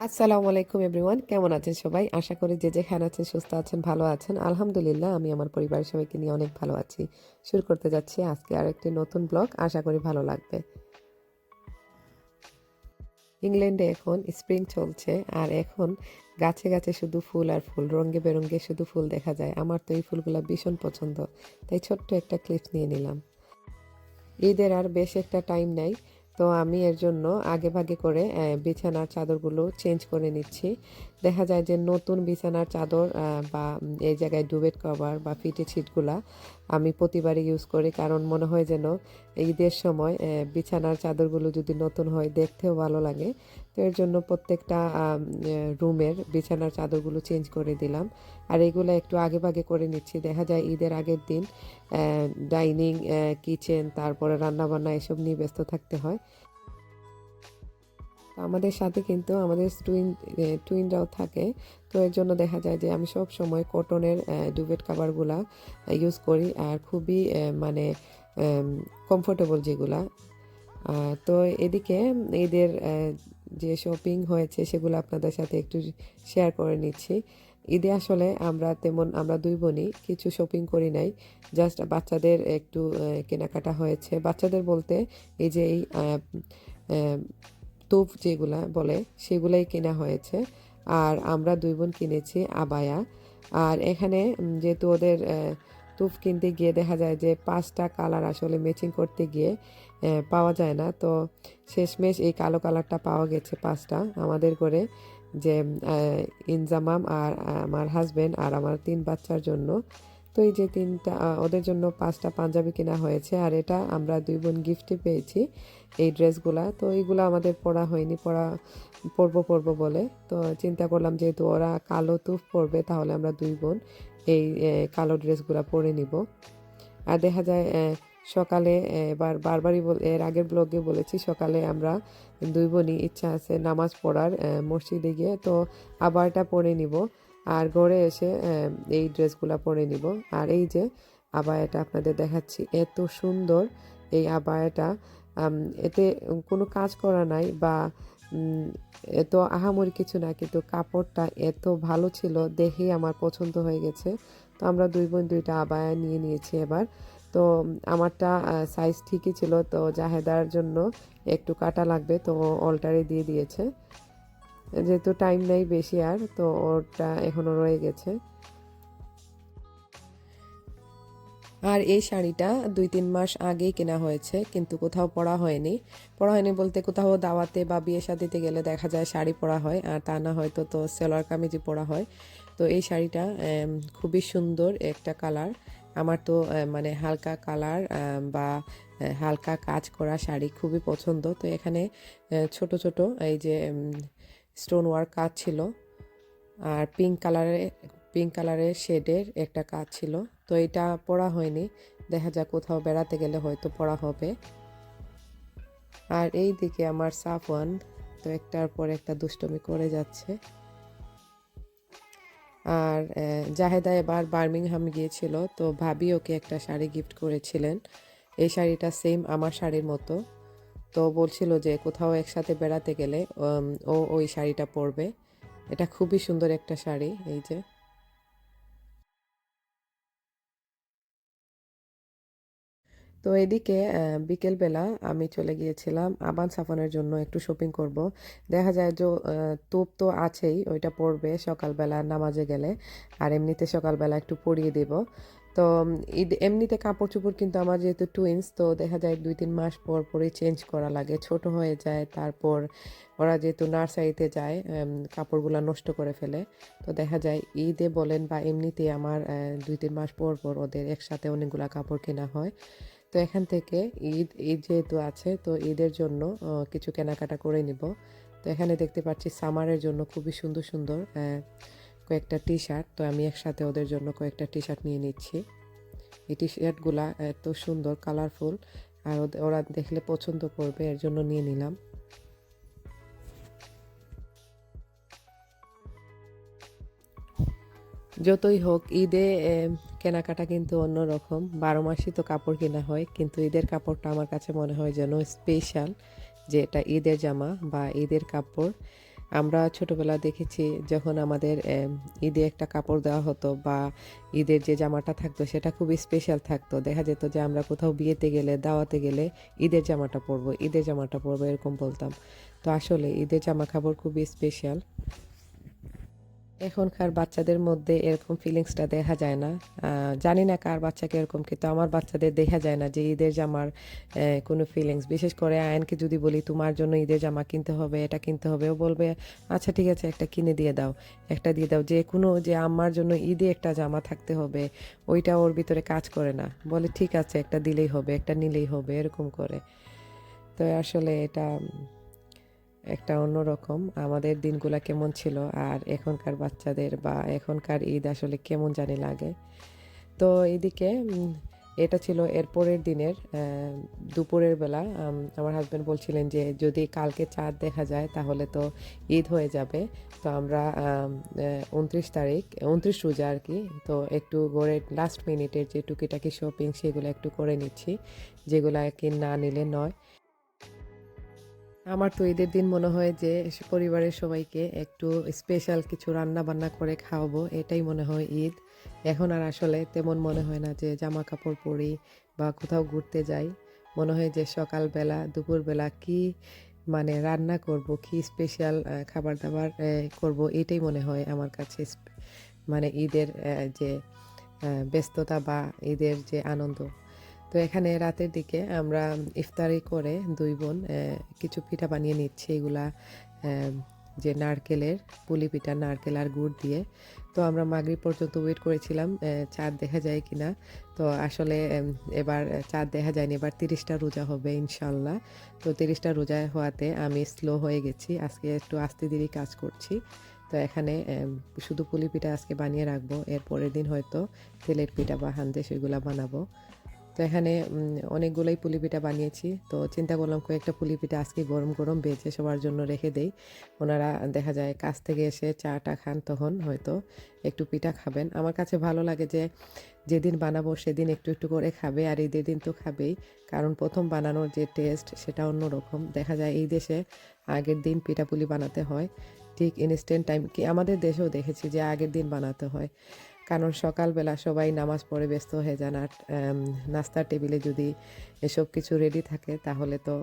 আসসালামু আলাইকুম, এভরিওয়ান। কেমন আছেন সবাই? আশা করি যে যেখানে আছেন, সুস্থ আছেন, ভালো আছেন। আলহামদুলিল্লাহ, আমি আমার পরিবারের সবাইকে নিয়ে অনেক ভালো আছি। শুরু করতে যাচ্ছি আজকে আর একটি নতুন ব্লগ। আশা করি ভালো লাগবে। ইংল্যান্ডে এখন স্প্রিং চলছে, আর এখন গাছে গাছে শুধু ফুল আর ফুল, রঙে বেরঙে শুধু ফুল দেখা যায়। আমার তো এই ফুলগুলো ভীষণ পছন্দ, তাই ছোট্ট একটা ক্লিপ নিয়ে নিলাম। ঈদের আর বেশ একটা টাইম নাই তো আমি এর জন্য আগে ভাগে করে বিছানার চাদরগুলো চেঞ্জ করে নিচ্ছি। দেখা যায় যে নতুন বিছানার চাদর বা এই জায়গায় ডুবেট কভার বা ফিটে ছিটগুলা আমি প্রতিবারই ইউজ করি, কারণ মনে হয় যেন ঈদের সময় বিছানার চাদরগুলো যদি নতুন হয় দেখতেও ভালো লাগে। তো এর জন্য প্রত্যেকটা রুমের বিছানার চাদরগুলো চেঞ্জ করে দিলাম। আর এগুলো একটু আগে ভাগে করে নিচ্ছি। দেখা যায় ঈদের আগের দিন ডাইনিং কিচেন তারপরে রান্নাবান্না এসব নিয়ে ব্যস্ত থাকতে হয়। আমাদের সাথে কিন্তু আমাদের টুইন টুইনরাও থাকে। তো এর জন্য দেখা যায় যে আমি সব সময় কটনের ডুবেট কাভারগুলা ইউজ করি। আর খুবই মানে কমফোর্টেবল যেগুলা। তো এদিকে ঈদের আহ, যে শপিং হয়েছে সেগুলো আপনাদের সাথে একটু শেয়ার করে নিচ্ছি। ঈদে আসলে আমরা তেমন, আমরা দুই বোনই কিছু শপিং করি নাই। জাস্ট বাচ্চাদের একটু কেনাকাটা হয়েছে। বাচ্চাদের বলতে এই যে এই তোপ যেগুলা বলে সেগুলাই কেনা হয়েছে। আর আমরা দুই বোন কিনেছি আবায়া। আর এখানে যেহেতু ওদের তুফ কিনতে গিয়ে দেখা যায় যে পাঁচটা কালার আসলে ম্যাচিং করতে গিয়ে পাওয়া যায় না। তো শেষমেশ এই কালো কালারটা পাওয়া গেছে পাঁচটা আমাদের করে যে ইনজামাম আর আমার হাজব্যান্ড আর আমার তিন বাচ্চার জন্য। তো এই যে তিনটা ওদের জন্য পাঁচটা পাঞ্জাবি কেনা হয়েছে আর এটা আমরা দুই বোন গিফটে পেয়েছি এই ড্রেসগুলা। তো এইগুলো আমাদের পরা হয়নি, পরা, পরবো পরবো বলে। তো চিন্তা করলাম যেহেতু ওরা কালো তুফ পরবে তাহলে আমরা দুই বোন এই কালো ড্রেসগুলো পরে নিব। আর দেখা যায় সকালে এবার বারবারই এর আগের ব্লগে বলেছি, সকালে আমরা দুই বোনই ইচ্ছা আছে নামাজ পড়ার মসজিদে গিয়ে, তো আবার এটা পরে নিব। আর ঘরে এসে এই ড্রেসগুলো পরে নিব। আর এই যে আবায়াটা আপনাদের দেখাচ্ছি, এত সুন্দর এই আবায়াটা। এতে কোনো কাজ করা নাই বা এত আহামরি কিছু না, কিন্তু কাপড়টা এত ভালো ছিল দেখেই আমার পছন্দ হয়ে গেছে। তো আমরা দুই বোন দুইটা আবায়া নিয়ে নিয়েছি এবার। তো, আমারটা সাইজ ঠিকই ছিল, তো জাহেদার জন্য একটু কাটা লাগবে, তো অল্টারে দিয়ে দিয়েছে। যেহেতু টাইম নেই বেশি আর, তো ওরটা এখনও রয়ে গেছে। আর এই শাড়িটা দুই তিন মাস আগেই কেনা হয়েছে, কিন্তু কোথাও পরা হয়নি। পরা হয়নি বলতে কোথাও দাওয়াতে বা বিয়ে শাদিতে গেলে দেখা যায় শাড়ি পরা হয়, আর তা না হয়তো তো সেলোয়ার কামিজই পরা হয়। তো এই শাড়িটা খুবই সুন্দর একটা কালার। আমার তো মানে হালকা কালার বা হালকা কাজ করা শাড়ি খুবই পছন্দ। তো এখানে ছোট ছোট এই যে স্টোন ওয়ার্ক কাজ ছিল, আর পিঙ্ক কালারে পিঙ্ক কালারের শেডের একটা কাজ ছিল। তো এটা পরা হয়নি। দেখা যাক কোথাও বেড়াতে গেলে হয়তো পরা হবে। আর এই দিকে আমার সাফওয়ান তো একটার পর একটা দুষ্টমি করে যাচ্ছে। আর জাহেদা এবার বার্মিংহাম গিয়েছিল। তো ভাবি ওকে একটা শাড়ি গিফট করেছিলেন। এই শাড়িটা সেম আমার শাড়ির মতো। তো বলছিল যে কোথাও একসাথে বেড়াতে গেলে ও ওই শাড়িটা পরবে। এটা খুবই সুন্দর একটা শাড়ি, এই যে। তো এদিকে বিকেলবেলা আমি চলে গিয়েছিলাম আবান সাফানের জন্য একটু শপিং করব। দেখা যায় যে তোপ তো আছেই, ওইটা পরবে সকালবেলা নামাজে গেলে, আর এমনিতে সকালবেলা একটু পরিয়ে দেব। তো ঈদ, এমনিতে কাপড় চোপড় কিন্তু আমার যেহেতু টুইন্স তো দেখা যায় দুই তিন মাস পর পরই চেঞ্জ করা লাগে। ছোট হয়ে যায়, তারপর ওরা যেহেতু নার্সারিতে যায় কাপড়গুলো নষ্ট করে ফেলে। তো দেখা যায় ঈদে বলেন বা এমনিতে আমার দুই তিন মাস পর পর ওদের একসাথে অনেকগুলা কাপড় কেনা হয়। তো এখান থেকে ঈদ ঈদ যেহেতু আছে, তো ঈদের জন্য কিছু কেনাকাটা করে নিব। তো এখানে দেখতে পাচ্ছি সামারের জন্য খুবই সুন্দর সুন্দর কয়েকটা টি শার্ট তো আমি একসাথে ওদের জন্য কয়েকটা টি শার্ট নিয়ে নিচ্ছি। এই টি শার্টগুলা এত সুন্দর কালারফুল আর ওরা দেখলে পছন্দ করবে, এর জন্য নিয়ে নিলাম। যতই হোক, ঈদে কেনাকাটা কিন্তু অন্যরকম বারো মাসই তো কাপড় কেনা হয়, কিন্তু ঈদের কাপড়টা আমার কাছে মনে হয় যেন স্পেশাল যে এটা ঈদের জামা বা ঈদের কাপড়। আমরা ছোটবেলা দেখেছি যখন আমাদের ঈদে একটা কাপড় দেওয়া হতো বা ঈদের যে জামাটা থাকতো সেটা খুবই স্পেশাল থাকতো। দেখা যেত যে আমরা কোথাও বিয়েতে গেলে, দাওয়াতে গেলে ঈদের জামাটা পরবো, ঈদের জামাটা পরবো এরকম বলতাম। তো আসলে ঈদের জামা কাপড় খুবই স্পেশাল এখনকার বাচ্চাদের মধ্যে এরকম ফিলিংসটা দেখা যায় না। জানি না কার বাচ্চাকে এরকম কিন্তু আমার বাচ্চাদের দেখা যায় না যে ঈদের জামার কোনো ফিলিংস বিশেষ করে আয়নকে যদি বলি, তোমার জন্য ঈদের জামা কিনতে হবে, এটা কিনতে হবে। ও বলবে আচ্ছা ঠিক আছে, একটা কিনে দিয়ে দাও, একটা দিয়ে দাও। যে কোনো, যে আমার জন্য ঈদে একটা জামা থাকতে হবে, ওইটা ওর ভিতরে কাজ করে না। বলে, ঠিক আছে, একটা দিলেই হবে, একটা নিলেই হবে, এরকম করে। তো আসলে এটা একটা অন্যরকম। আমাদের দিনগুলা কেমন ছিল আর এখনকার বাচ্চাদের বা এখনকার ঈদ আসলে কেমন জানি লাগে। তো এদিকে এটা ছিল এর পরের দিনের দুপুরের বেলা। আমার হাজব্যান্ড বলছিলেন যে, যদি কালকে চাঁদ দেখা যায় তাহলে তো ঈদ হয়ে যাবে। তো আমরা উনত্রিশ তারিখ, উনত্রিশ রোজা আর কি। তো একটু গড়ে লাস্ট মিনিটের যে টুকিটাকি শপিং সেগুলো একটু করে নিচ্ছি। যেগুলো আর কি না নিলে নয়। আমার তো ঈদের দিন মনে হয় যে পরিবারের সবাইকে একটু স্পেশাল কিছু রান্না বান্না করে খাওয়াবো, এটাই মনে হয় ঈদ। এখন আর আসলে তেমন মনে হয় না যে জামা কাপড় পরি বা কোথাও ঘুরতে যাই। মনে হয় যে সকালবেলা, দুপুরবেলা কি মানে রান্না করব, কি স্পেশাল খাবার দাবার করব, এটাই মনে হয় আমার কাছে মানে ঈদের যে ব্যস্ততা বা ঈদের যে আনন্দ। তো এখানে রাতের দিকে আমরা ইফতারি করে দুই বোন কিছু পিঠা বানিয়ে নিচ্ছি এগুলা যে নারকেলের, পুলি পিঠা, নারকেল আর গুড় দিয়ে। তো আমরা মাগরিব পর্যন্ত ওয়েট করেছিলাম চাঁদ দেখা যায় কিনা। তো আসলে এবার চাঁদ দেখা যায়নি, এবার তিরিশটা রোজা হবে ইনশাল্লাহ তো তিরিশটা রোজা হওয়াতে আমি স্লো হয়ে গেছি, আজকে একটু আস্তে ধীরে কাজ করছি। তো এখানে শুধু পুলি পিঠা আজকে বানিয়ে রাখব, এর পরের দিন হয়তো তেলের পিঠা বা হান্দে সেগুলো বানাবো। তো এখানে অনেকগুলোই পুলি পিঠা বানিয়েছি। তো চিন্তা করলাম কয়েকটা পুলি পিঠা আজকে গরম গরম বেজে সবার জন্য রেখে দেই। ওনারা দেখা যায় কাজ থেকে এসে চাটা খান তখন হয়তো একটু পিঠা খাবেন। আমার কাছে ভালো লাগে যে যেদিন বানাবো সেদিন একটু একটু করে খাবে আর ঈদের দিন তো খাবেই। কারণ প্রথম বানানোর যে টেস্ট সেটা অন্যরকম। দেখা যায় এই দেশে আগের দিন পিঠাপুলি বানাতে হয়। ঠিক ইনস্ট্যান্ট টাইম কি আমাদের দেশেও দেখেছি যে আগের দিন বানাতে হয়। কারণ সকালবেলা সবাই নামাজ পড়ে ব্যস্ত হয়ে যান আর নাস্তার টেবিলে যদি এসব কিছু রেডি থাকে তাহলে তো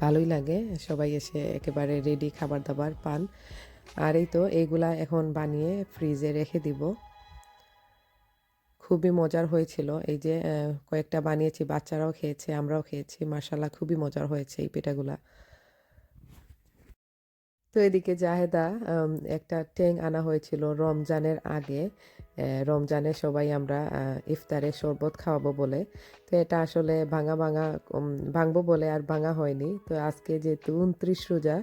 ভালোই লাগে। সবাই এসে একেবারে রেডি খাবার দাবার পান। আর এই তো এইগুলা এখন বানিয়ে ফ্রিজে রেখে দিব। খুবই মজার হয়েছিল। এই যে কয়েকটা বানিয়েছি, বাচ্চারাও খেয়েছে, আমরাও খেয়েছি। মার্শাল্লাহ খুবই মজার হয়েছে এই পিঠাগুলা। তো এদিকে জাহেদা একটা ট্যাং আনা হয়েছিল রমজানের আগে। রমজানে সবাই আমরা ইফতারে শরবত খাওয়াবো বলে। তো এটা আসলে ভাঙা ভাঙা ভাঙবো বলে আর ভাঙা হয়নি। তো আজকে যেহেতু উনত্রিশ রোজা,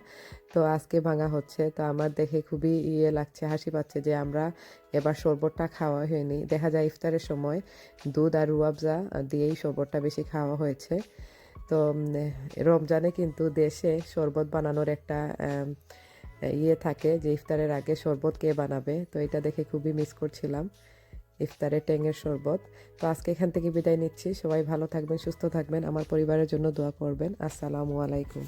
তো আজকে ভাঙা হচ্ছে। তো আমার দেখে খুবই ইয়ে লাগছে, হাসি পাচ্ছে যে আমরা এবার শরবতটা খাওয়া হয়নি। দেখা যায় ইফতারের সময় দুধ আর রুয়াবজা দিয়েই শরবতটা বেশি খাওয়া হয়েছে। তো রমজানে কিন্তু দেশে শরবত বানানোর একটা ইয়ে থাকে যে ইফতারের আগে শরবত কে বানাবে? তো এটা দেখে খুবই মিস করছিলাম, ইফতারে ট্যাঙের শরবত। তো আজকে এখান থেকে বিদায় নিচ্ছি। সবাই ভালো থাকবেন, সুস্থ থাকবেন। আমার পরিবারের জন্য দোয়া করবেন। আসসালামু আলাইকুম।